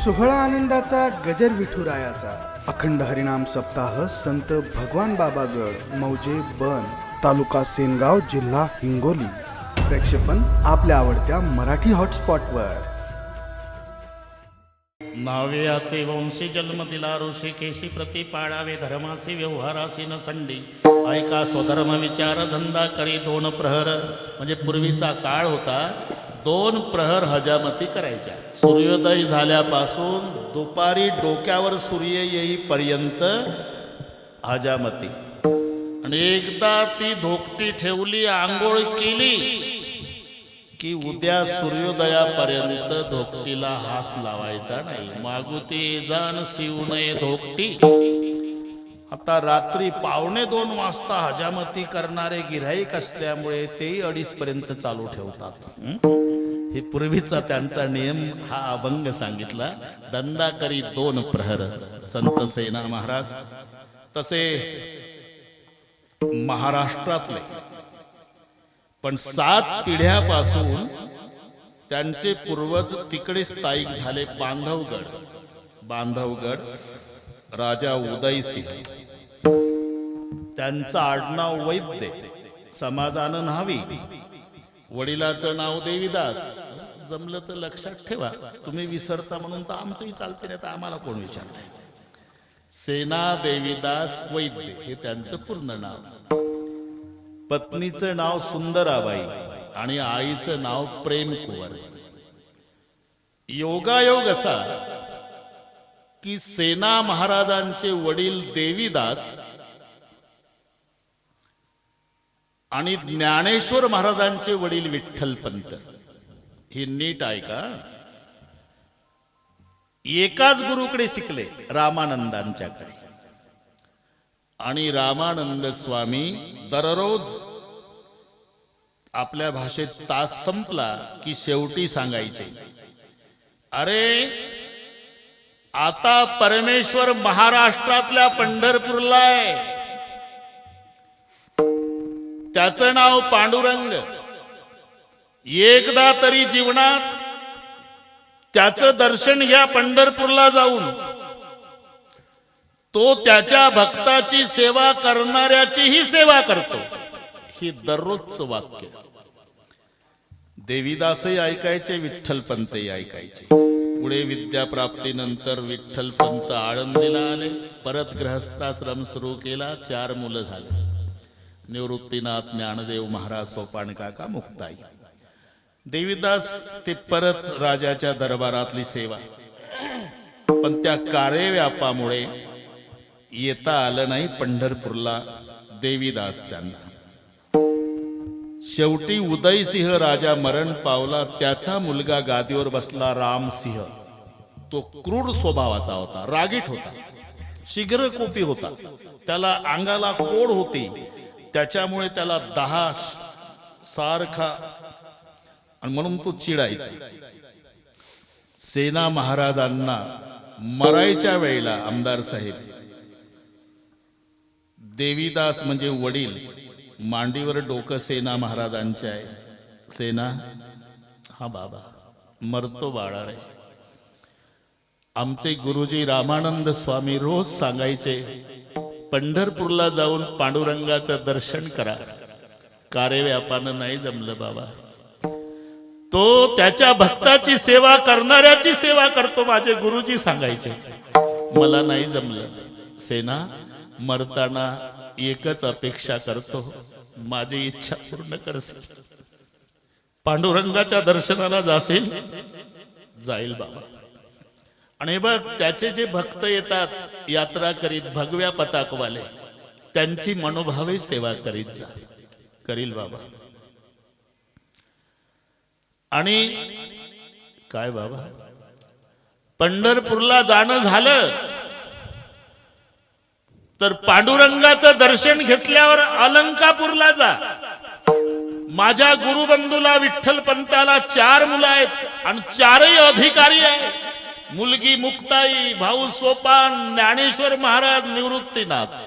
सोहळा आनंदाचा गजर विठुरायाचा. अखंड हरिनाम सप्ताह संत भगवान बाबागड मौजे बन तालुका सेनगाव जिल्हा हिंगोली. प्रेक्षेपण आपल्या आवडत्या मराठी हॉटस्पॉटवर. नाव्याचे वंशी जन्म दिला ऋषी केशी प्रति पाळावे धर्मासी व्यवहारासी न संडी. ऐका स्वधर्म विचार धंदा करी दोन प्रहर. म्हणजे पूर्वीचा काळ होता दोन प्रहर हजामती करायच्या. सूर्योदय झाल्यापासून दुपारी डोक्यावर सूर्य येईपर्यंत हजामती. आणि एकदा ती धोकटी ठेवली आंघोळ केली की उद्या सूर्योदयापर्यंत धोकटीला हात लावायचा नाही. मागुती जाण शिव नये धोकटी. आता रात्री पावणे दोन वाजता हजामती करणारे गिऱ्हाईक असल्यामुळे तेही अडीच पर्यंत चालू ठेवतात. हे? पूर्वीचा त्यांचा नियम हा अभंग सांगितला. दंदा करी दोन प्रहर संत सेना महाराज. तसे महाराष्ट्रातले. पण सात पिढ्यापासून त्यांचे पूर्वज तिकडे स्थायिक झाले बांधवगड. बांधवगड राजा उदयसिंह. त्यांचं आडनाव वैद्य समाजानं न्हावी. वडिलाचं नाव देवीदास. जमलं तर लक्षात ठेवा तुम्ही विसरता म्हणून तर आमचंही चालते नाही तर आम्हाला कोण विचारते सेना देवीदास वैद्य हे त्यांचं पूर्ण नाव. पत्नीचं नाव सुंदराबाई आणि आईचं नाव प्रेम कुंवर योगायोग असा की सेना महाराजांचे वडील देवीदास आणि ज्ञानेश्वर महाराजांचे वडील विठ्ठलपंत. हे नीट ऐका एकाच गुरुकडे शिकले रामानंदांच्याकडे. आणि रामानंद स्वामी दररोज आपल्या भाषेत तास संपला की शेवटी सांगायचे अरे आता परमेश्वर महाराष्ट्रातल्या पंढरपूरला आहे. त्याचं नाव पांडुरंग. एकदा तरी जीवनात त्याचं दर्शन घ्या पंढरपूरला जाऊन. तो त्याच्या भक्ताची सेवा करणाऱ्याचीही सेवा करतो. ही दररोजचं वाक्य. देवीदासही ऐकायचे विठ्ठलपंतही ऐकायचे. पुढे विद्याप्राप्तीनंतर विठ्ठलपंत आळंदीला आले. परत ग्रहस्थाश्रम सुरू केला. चार मुलं झाले. निवृत्तीनाथ ज्ञानदेव महाराज सोपान काका मुक्ताई. देवीदास ते परत राजाच्या दरबारातली सेवा. पण त्या कार्यव्यापामुळे येता आलं नाही पंढरपूरला देवीदास त्यांना. शेवटी उदयसिंह राजा मरण पावला त्याचा मुलगा गादीवर बसला रामसिंह. तो क्रूर स्वभावाचा होता रागीट होता शीघ्र कोपी होता. त्याला अंगाला कोड होती. त्याच्यामुळे त्याला दहा सारखा आणि म्हणून तो चिडायचा. सेना महाराजांना मरायच्या वेळेला आमदार साहेब देवीदास म्हणजे वडील मांडीवर डोकं सेना महाराजांचे आहे. सेना? हा बाबा. मरतो बाळा रे. आमचे गुरुजी रामानंद स्वामी रोज सांगायचे पंढरपूरला जाऊन पांडुरंगाचं दर्शन करा. कार्यव्यापानं नाही जमलं बाबा. तो त्याच्या भक्ताची सेवा करणाऱ्याची सेवा करतो माझे गुरुजी सांगायचे. मला नाही जमलं. सेना मरताना एकच अपेक्षा करतो. माझी इच्छा पूर्ण करशील. पांडुरंगाच्या दर्शनाला जाशील? जाईल बाबा. आणि बघ त्याचे जे भक्त येतात यात्रा करीत भगव्या पताकवाले त्यांची मनोभावे सेवा करीत जा. करील बाबा. आणि काय बाबा? पंढरपूरला जाणं झालं. तर पांडुरंगाचं दर्शन घेतल्यावर अलंकापूरला जा. माझ्या गुरुबंधूला विठ्ठल पंताला चार मुलं आहेत आणि चारही अधिकारी आहेत. मुलगी मुक्ताई भाऊ सोपान ज्ञानेश्वर महाराज निवृत्तीनाथ.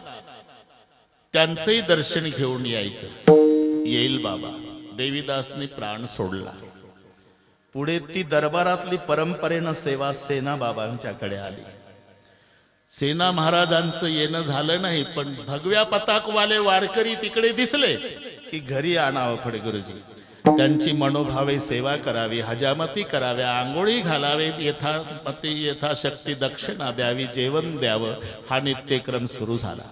त्यांचंही दर्शन घेऊन यायचं. येईल बाबा. देवीदासने प्राण सोडला. पुढे ती दरबारातली परंपरेनं सेवा सेना बाबांच्याकडे आली. सेना महाराजांचं येणं झालं नाही पण भगव्या पताकवाले वारकरी तिकडे दिसले की घरी आणावं फडे गुरुजी. त्यांची मनोभावे सेवा करावी हजामती कराव्या आंघोळी घालावे यथा यथामती यथाशक्ती दक्षिणा द्यावी जेवण द्यावं हा नित्यक्रम सुरू झाला.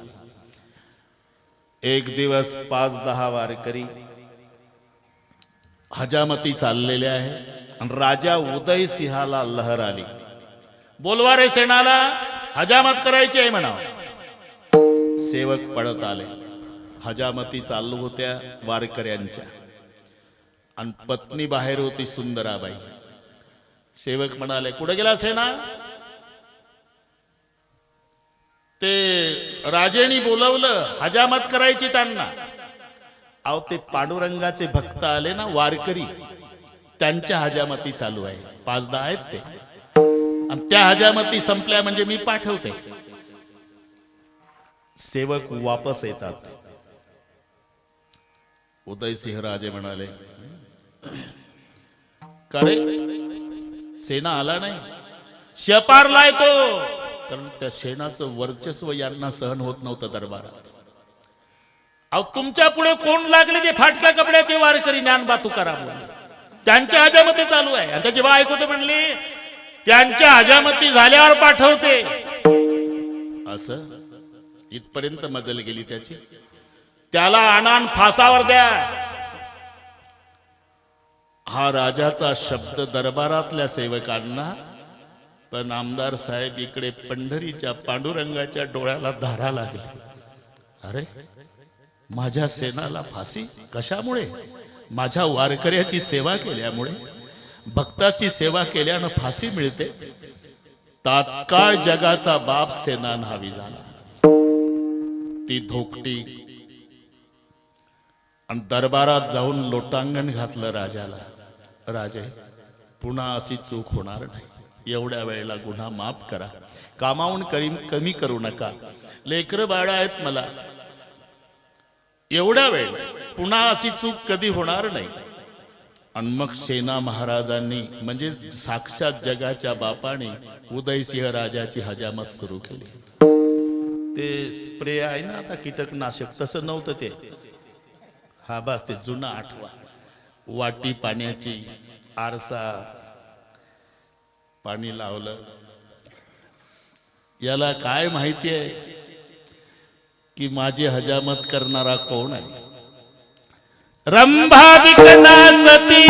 एक दिवस पाच दहा वारकरी हजामती चाललेले आहे राजा उदय सिंहाला लहर आली. बोलवा रे सेनाला हजामत करायची आहे म्हणा सेवक पडत आले. हजामती चालू होत्या वारकऱ्यांच्या. आणि पत्नी बाहेर होती सुंदराबाई. सेवक म्हणाले कुठे गेला सेना? ते राजेनी बोलवलं हजामत करायची त्यांना. अहो ते पांडुरंगाचे भक्त आले ना वारकरी. त्यांच्या हजामती चालू आहे. पाच दहा आहेत ते. आणि त्या हजामती संपल्या म्हणजे मी पाठवते. सेवक वापस येतात. उदयसिंह राजे म्हणाले करे सेना आला नाही? शपारला तो कारण त्या शेणाचं वर्चस्व यांना सहन होत नव्हतं दरबारात. अहो तुमच्यापुढे कोण लागले ते फाटक्या कपड्याचे वारकरी ज्ञानबा तुकाराम त्यांच्या हजामती चालू आहे. आणि त्याची बा तर म्हणली त्यांच्या हजामती झाल्यावर पाठवते. असं? इथपर्यंत मजल गेली त्याची? त्याला आणान फासावर द्या. हा राजाचा शब्द दरबारातल्या सेवकांना पण आमदार साहेब इकडे पंढरीच्या पांडुरंगाच्या डोळ्याला धारा लागली. अरे माझ्या सेनाला फाशी? कशामुळे? माझ्या वारकऱ्याची सेवा केल्यामुळे? भक्ताची सेवा केल्यानं फाशी मिळते. तात्काळ जगाचा बाप सेना न्हावी झाला. ती धोकटी आणि दरबारात जाऊन लोटांगण घातलं राजाला. राजे पुन्हा अशी चूक होणार नाही. एवढ्या वेळेला गुन्हा माफ करा. कामावून करी कमी करू नका. लेकर बाळा आहेत मला. एवढ्या वेळ पुन्हा अशी चूक कधी होणार नाही. आणि मग सेना महाराजांनी म्हणजे साक्षात जगाच्या बापाने उदयसिंह राजाची हजामत सुरू केली. ते स्प्रे आहे ना आता कीटकनाशक तसं नव्हतं ते. हा बस ते जुना आठवा. वाटी पाण्याची आरसा पाणी लावलं. याला काय माहिती आहे? की माझी हजामत करणारा कोण आहे? रंभादिक नाचती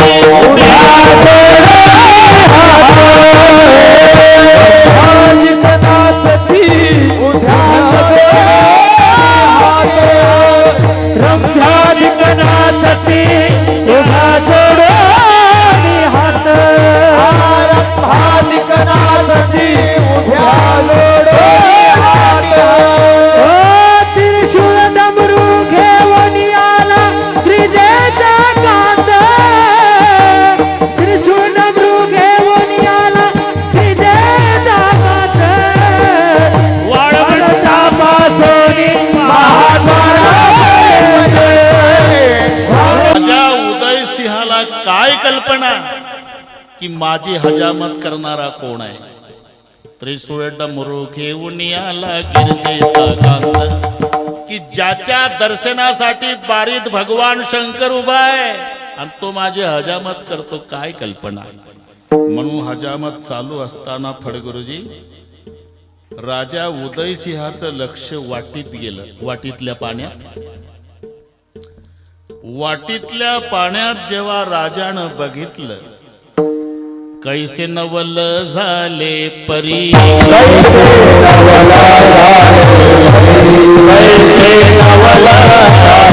की माझी हजामत करणारा कोण आहे? त्रिसूळ डमरू घेऊन आला गिरजेचा कांत की ज्याच्या दर्शनासाठी बारीत भगवान शंकर उभा आहे आणि तो माझी हजामत करतो काय कल्पना? म्हणून हजामत चालू असताना फडगुरुजी राजा उदयसिंहाचं लक्ष वाटीत गेलं वाटीतल्या पाण्यात. वाटीतल्या पाण्यात जेव्हा राजानं बघितलं कैसे नवल झाले परी? वाटी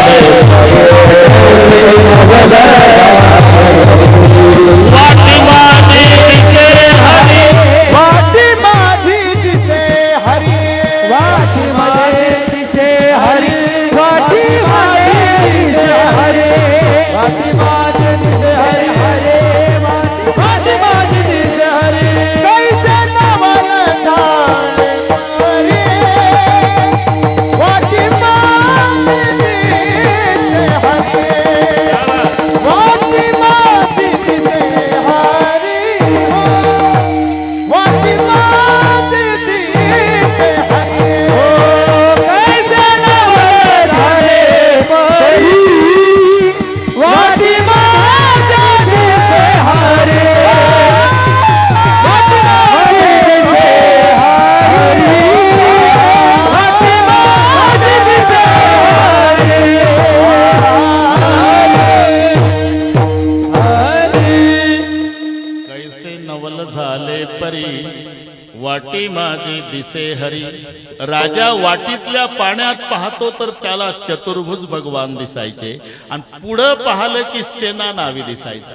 राजा वाटीतल्या पाण्यात पाहतो तर त्याला चतुर्भुज भगवान दिसायचे. आणि पुढं पाहिलं की सेना नावी दिसायचा.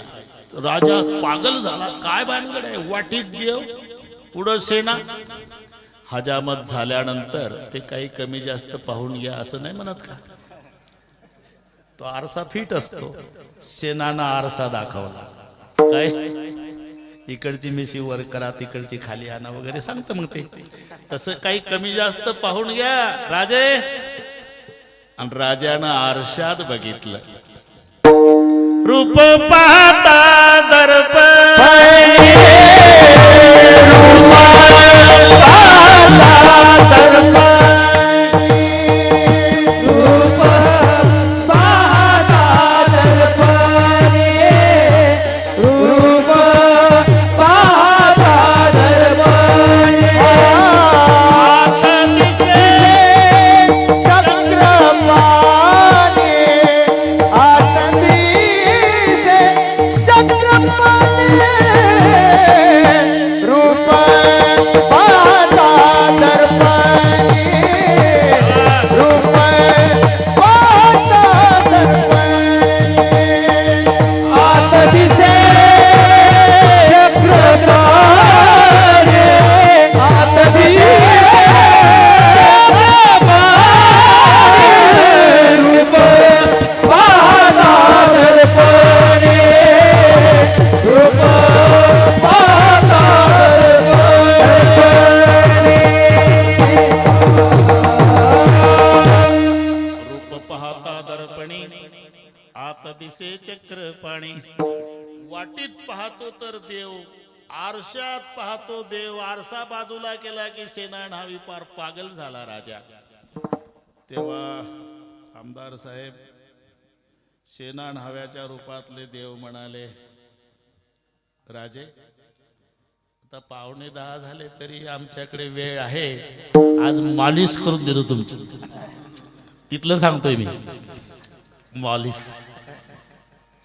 राजा पागल झाला. काय भानगड आहे? वाटीत देव पुढं सेना. हजामत झाल्यानंतर ते काही कमी जास्त पाहून घ्या असं नाही म्हणत का? तो आरसा फिट असतो. सेनानं आरसा दाखवला. काय? इकडची मिशी वर करा तिकडची खाली आणा वगैरे सांगतं मग ते. तसं काही कमी जास्त पाहून घ्या. राजे. आणि राजानं आरशात बघितलं. रूप पाहता दर्प. पागल झाला राजा. तेव्हा आमदार साहेब सेना न्हाव्याच्या रूपातले देव म्हणाले राजे आता पावणे दहा झाले तरी आमच्याकडे वेळ आहे. आज मालिश करून देतो तुमची. तिथलं सांगतोय मी. मालिश.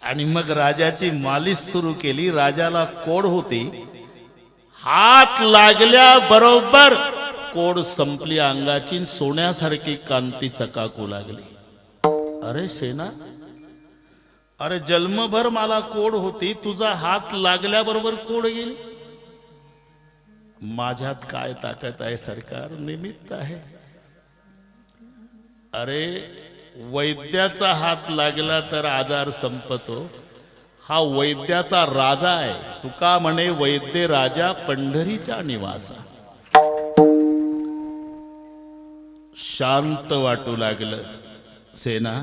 आणि मग राजाची मालिश सुरू केली. राजाला कोड होती हात लागल्या बरोबर कोड संपली अंगाची सोन्यासारखी कांती चकाकू लागली. अरे सेना अरे जन्मभर मला कोड होती तुझा हात लागल्याबरोबर कोड गेली माझ्यात काय ताकद आहे सरकार? निमित्त आहे. अरे वैद्याचा हात लागला तर आजार संपतो. हा वैद्याचा राजा आहे. तुका म्हणे वैद्य राजा पंढरीचा निवासा. शांत वाटू लागलं. सेना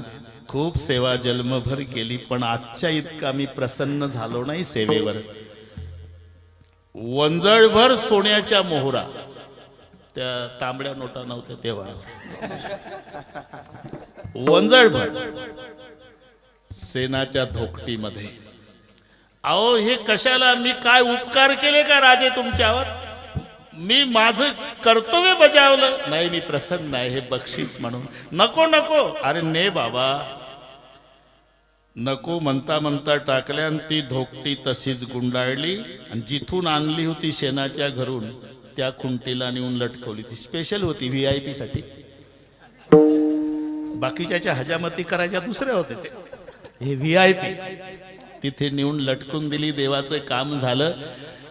खूप सेवा जन्मभर केली पण आजच्या इतका मी प्रसन्न झालो नाही सेवेवर. वंजळभर सोन्याच्या मोहरा. त्या तांबड्या नोटा नव्हत्या तेव्हा. वंजळभर. सेनाच्या धोकटीमध्ये. अहो हे कशाला? मी काय उपकार केले का राजे तुमच्यावर? मी माझं कर्तव्य बजावलं. नाही मी प्रसन्न आहे हे बक्षीस म्हणून. नको नको. अरे ने बाबा. नको म्हणता म्हणता टाकल्या आणि ती धोकटी तशीच गुंडाळली आणि जिथून आणली होती शेणाच्या घरून त्या खुंटीला नेऊन लटकवली. ती स्पेशल होती व्ही आय पी साठी. बाकीच्या हजामती करायच्या दुसऱ्या होत्या ते हे व्ही आय पी तिथे नेऊन लटकून दिली देवाचं काम झालं.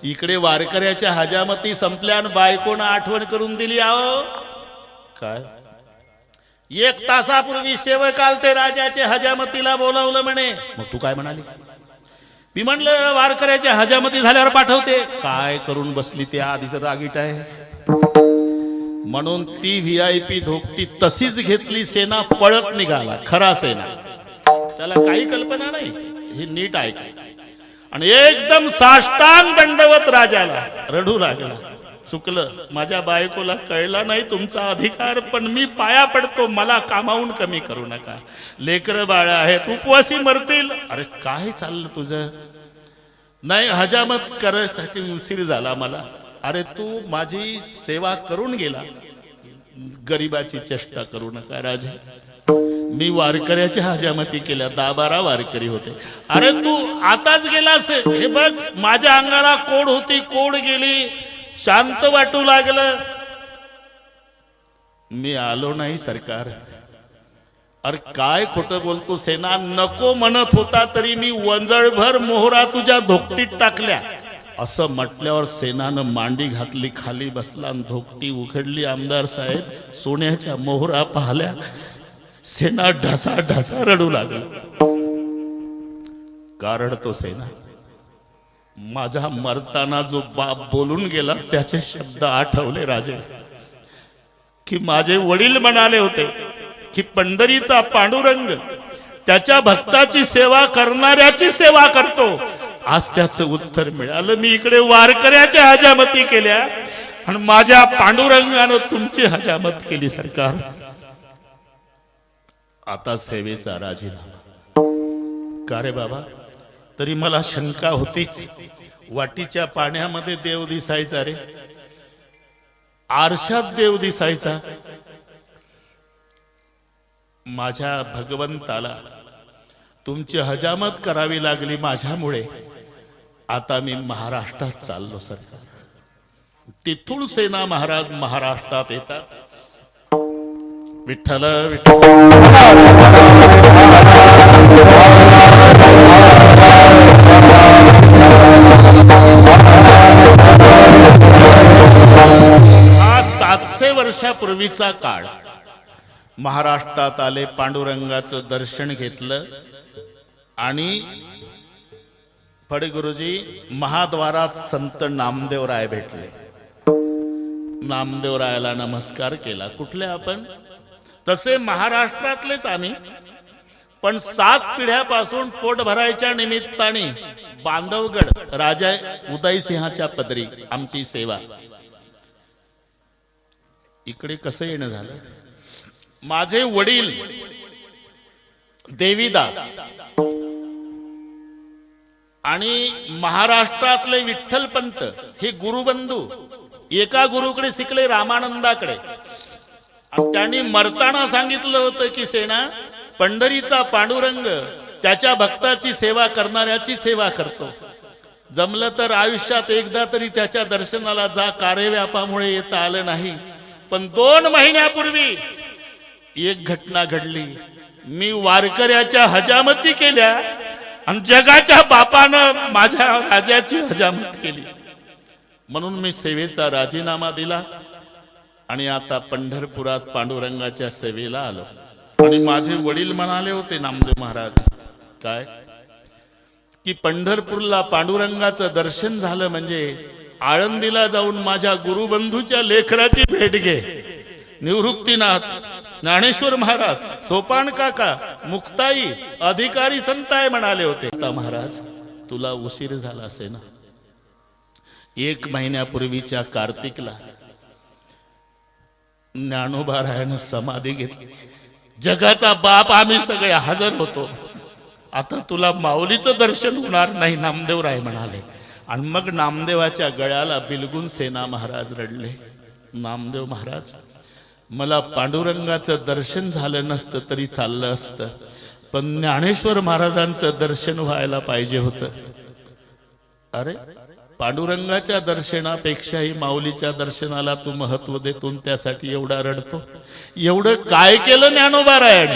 इकडे वारकऱ्याच्या हजामती संपल्या बायकोनं आठवण करून दिली आहो काय? एक तासापूर्वी सेवकाल ते राजाचे हजामतीला बोलावलं म्हणे. मग तू काय म्हणाली? मी म्हणलं वारकऱ्याच्या हजामती झाल्यावर पाठवते. काय करून बसली ते आधीच रागीट आहे? म्हणून ती व्ही आय पी धोपटी तशीच घेतली सेना पळत निघाला खरा सेना. त्याला काही कल्पना नाही. हे नीट ऐक. आणि एकदम साष्टांग दंडवत राजाला रडू लागला. चुकलं. माझ्या बायकोला कळला नाही तुमचा अधिकार पण मी पाया पडतो मला कामावून कमी करू नका. लेकर बाळ आहेत उपवासी मरतील. अरे काय चाललं तुझं? नाही हजामत करायसाठी उशीर झाला मला. अरे तू माझी सेवा करून गेला. गरिबाची चेष्टा करू नका राजा. मी वारकऱ्याच्या हजामती केल्या दहा बारा वारकरी होते. अरे तू आताच गेला असेल. हे बघ माझ्या अंगाला कोड होती कोड गेली. शांत वाटू लागलं. मी आलो नाही सरकार. अरे काय खोटं बोलतो सेना नको म्हणत होता तरी मी वंजळभर मोहरा तुझ्या धोकटीत टाकल्या. असं म्हटल्यावर सेनानं मांडी घातली खाली बसला आणि धोकटी उघडली. आमदार साहेब सोन्याच्या मोहरा पाहल्या. सेना ढसा ढसा रडू लागला. कारण तो सेना. माझा मरताना जो बाप बोलून गेला त्याचे शब्द आठवले राजे. की माझे वडील म्हणाले होते की पंढरीचा पांडुरंग त्याच्या भक्ताची सेवा करणाऱ्याची सेवा करतो. आज त्याचं उत्तर मिळालं. मी इकडे वारकऱ्याच्या हजामती केल्या. आणि माझ्या पांडुरंगानं तुमची हजामत केली सरकार. आता सेवेचा राजीनामा. का रे बाबा? तरी मला शंका होतीच. वाटीच्या पाण्यामध्ये देव दिसायचा रे. आरशात देव दिसायचा. माझ्या भगवंताला तुमची हजामत करावी लागली माझ्यामुळे. आता मी महाराष्ट्रात चाललो सरकार तिथून सेना महाराज महाराष्ट्रात येतात. विठ्ठल आज सातशे वर्षापूर्वीचा काळ. महाराष्ट्रात आले पांडुरंगाचं दर्शन घेतलं आणि फडगुरुजी महाद्वारात संत नामदेवराय भेटले. नामदेवरायाला नमस्कार केला. कुठले आपण? तसे महाराष्ट्रातलेच आम्ही. पण सात पिढ्यापासून पोट भरायच्या निमित्ताने बांधवगड राजा उदयसिंहाच्या पदरी आमची सेवा. इकडे कसं येणं झालं? माझे वडील देवीदास आणि महाराष्ट्रातले विठ्ठलपंत हे गुरुबंधू एका गुरुकडे शिकले रामानंदाकडे. त्यांनी मरताना सांगितलं होतं की सेना पंढरीचा पांडुरंग त्याच्या भक्ताची सेवा करणाऱ्याची सेवा करतो. जमलं तर आयुष्यात एकदा तरी त्याच्या दर्शनाला जा कार्यव्यापामुळे येता आलं नाही. पण दोन महिन्यापूर्वी एक घटना घडली. मी वारकऱ्याच्या हजामती केल्या आणि जगाच्या बापानं माझ्या राजाची हजामत केली. म्हणून मी सेवेचा राजीनामा दिला. आणि आता पंढरपुरात पांडुरंगाच्या सेवेला आलो. आणि माझे वडील म्हणाले होते नामदेव महाराज काय? की पंढरपूरला पांडुरंगाचं दर्शन झालं म्हणजे आळंदीला जाऊन माझ्या गुरुबंधूच्या लेखराची भेट घे. निवृत्तीनाथ ज्ञानेश्वर महाराज सोपान काका मुक्ताई अधिकारी संताय म्हणाले होते. आता महाराज तुला उशीर झाला असे ना? एक महिन्यापूर्वीच्या कार्तिकला ज्ञानोबारायानं समाधी घेतली. जगाचा बाप आम्ही सगळे हजर होतो. आता तुला माऊलीचं दर्शन होणार नाही नामदेवराय म्हणाले. आणि मग नामदेवाच्या गळ्याला बिलगून सेना महाराज रडले. नामदेव महाराज मला पांडुरंगाचं दर्शन झालं नसतं तरी चाललं असतं पण ज्ञानेश्वर महाराजांचं दर्शन व्हायला पाहिजे होतं. अरे पांडुरंगाच्या दर्शनापेक्षाही माऊलीच्या दर्शनाला तू महत्त्व देतो त्यासाठी एवढा रडतो. एवढं काय केलं ज्ञानोबारायण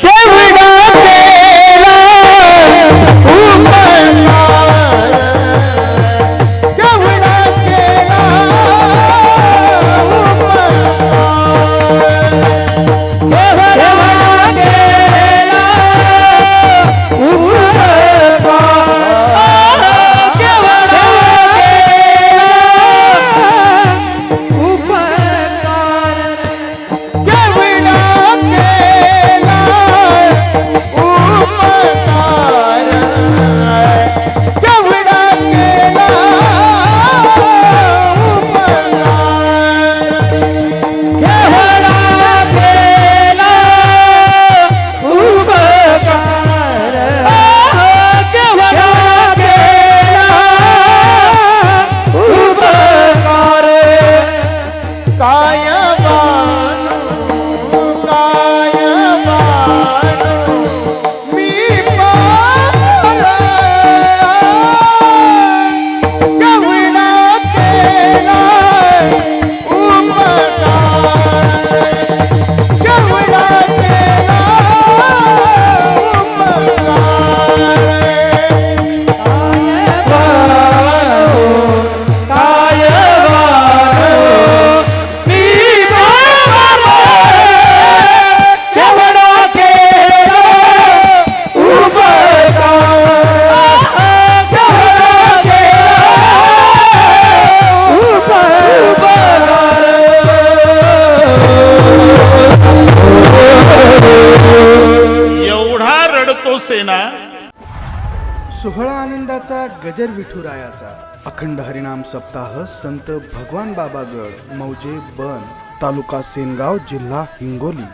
गजर विठुरायाचा. अखंड हरिनाम सप्ताह संत भगवान बाबागड मौजे बन तालुका सेनगाव जिल्हा हिंगोली.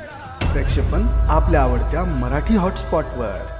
प्रेक्षेपण आपल्या आवडत्या मराठी हॉटस्पॉटवर